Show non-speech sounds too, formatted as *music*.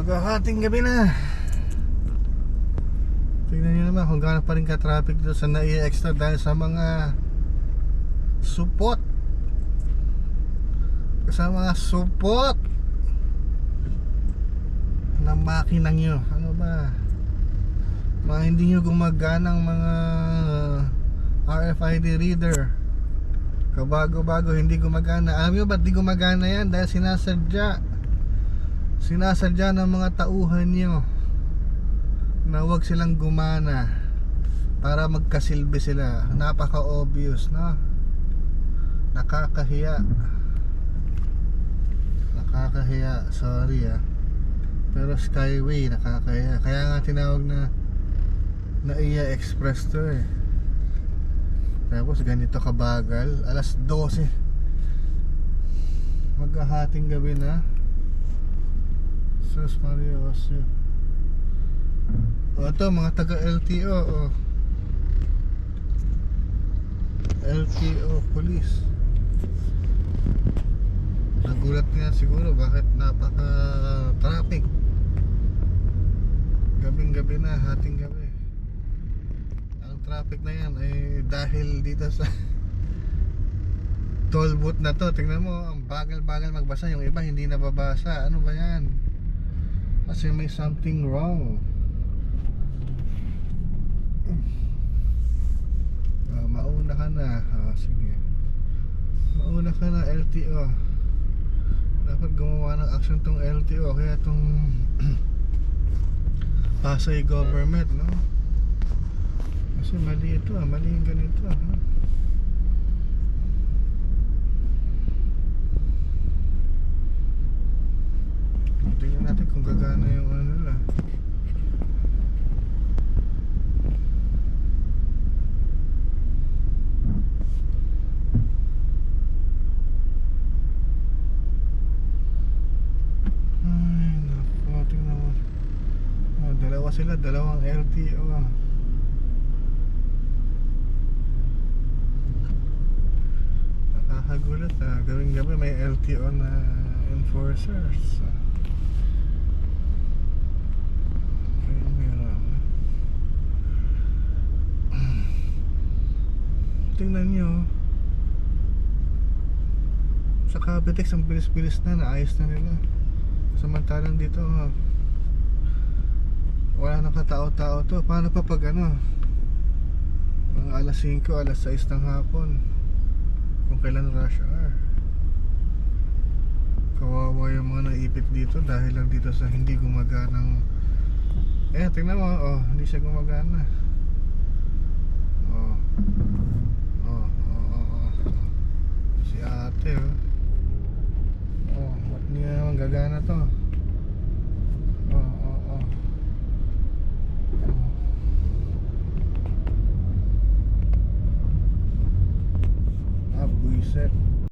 Maghahating gabi na. Tingnan nyo naman kung gaano pa rin ka-traffic dito sa NAIA Extra dahil sa mga supot. Sa mga supot ng makinang nyo. Ano ba? Mga hindi nyo gumaganang mga RFID reader. Kabago-bago, hindi gumagana. Alam nyo ba't di gumagana yan? Dahil sinasadya sinasadya ng mga tauhan nyo na huwag silang gumana para magkasilbi sila. Napaka obvious no? Nakakahiya. Nakakahiya. Sorry ah. Pero skyway nakakahiya. Kaya nga tinawag na NAIA Express to eh. Tapos ganito kabagal. Alas 12 maghahating gabi na Sus Maria Jose. O ito, mga taga LTO. Oh. LTO Police. Nagulat nga siguro bakit napaka traffic. Gabing gabi na, hating gabi. Ang traffic na yan ay dahil dito sa *laughs* toll na to. Tingnan mo, ang bagal-bagal magbasa. Yung iba hindi nababasa. Ano ba yan? Kasi may something wrong. Ah, mauna ka na. Ah, sige. Mauna ka na LTO. Dapat gumawa ng action tong LTO kaya tong *clears throat* Pasay government, no? Kasi mali ito, ah. mali yung ganito. Ah. Tingnan natin kung gagana yung ano nila. Ay, naku, tingnan mo. Oh, dalawa sila, dalawang LTO. ah. Nakakagulat ah. Gawing gabi may LTO na enforcers. ah. Kaya meron. Tingnan nyo. Sa Cavitex, ang bilis-bilis na, naayos na nila. Samantalang dito, ah, wala nang katao-tao to. Paano pa pag ano? Mga alas 5, alas 6 ng hapon. Kung kailan rush hour. Kawawa yung mga naipit dito dahil lang dito sa hindi gumaganang Eh, tingnan mo, oh, hindi siya gumagana. gagana to.